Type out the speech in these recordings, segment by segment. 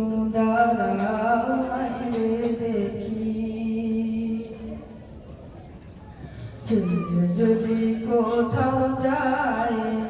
একটু দাঁড়াও দেখি। যদি কোথাও যায়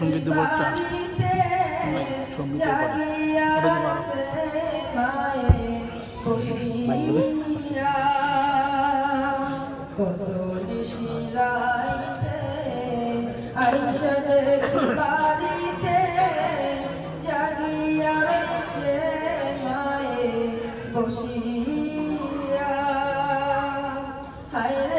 সংগীত দেবতা। সংগীত কত নিশিরাতে আইসা বাড়িতে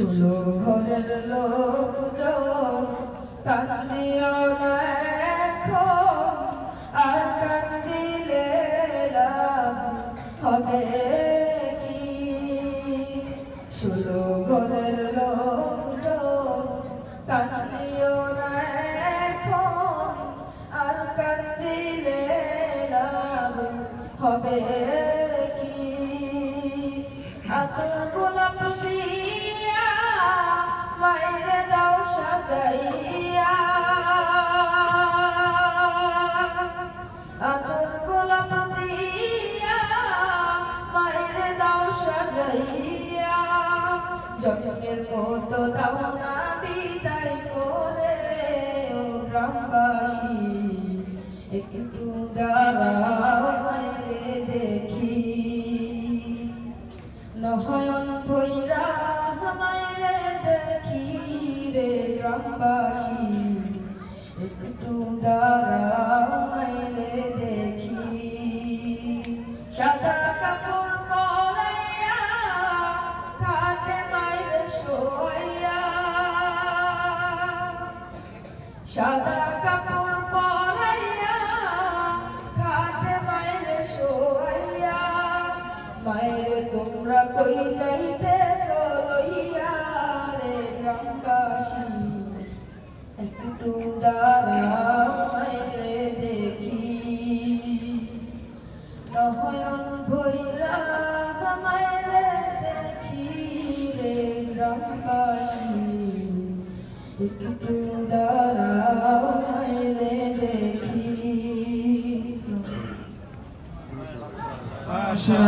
ষোলো ঘরের লোক কান্দিও না এখন, আর কান্দিলে হবে কি? ষোলো ঘরের লোক, কান্দিও না এখন, আর কান্দিলে হবে কি? আতর সাজাইয়া জন্মের মতো দাও বিদায় করে গ্রামবাসী। একটু দাঁড়াও দেখি। নহয়ন ভৈরা দেখি রে গ্রামবাসী। একটু দাঁড়াও দেখি। সাদা সাদা কাপড় পরাইয়া খাটে মায়ের শোয়া মায়ের তোমরা কই যাইতে সলইয়া রে গ্রামবাসী? একটু দাঁড়াও মায়ের দেখি। নহ নয়ন ভৈরা আমায় রে দেখি রে গ্রামবাসী। একটু দাঁড়াও রে দেখি আশা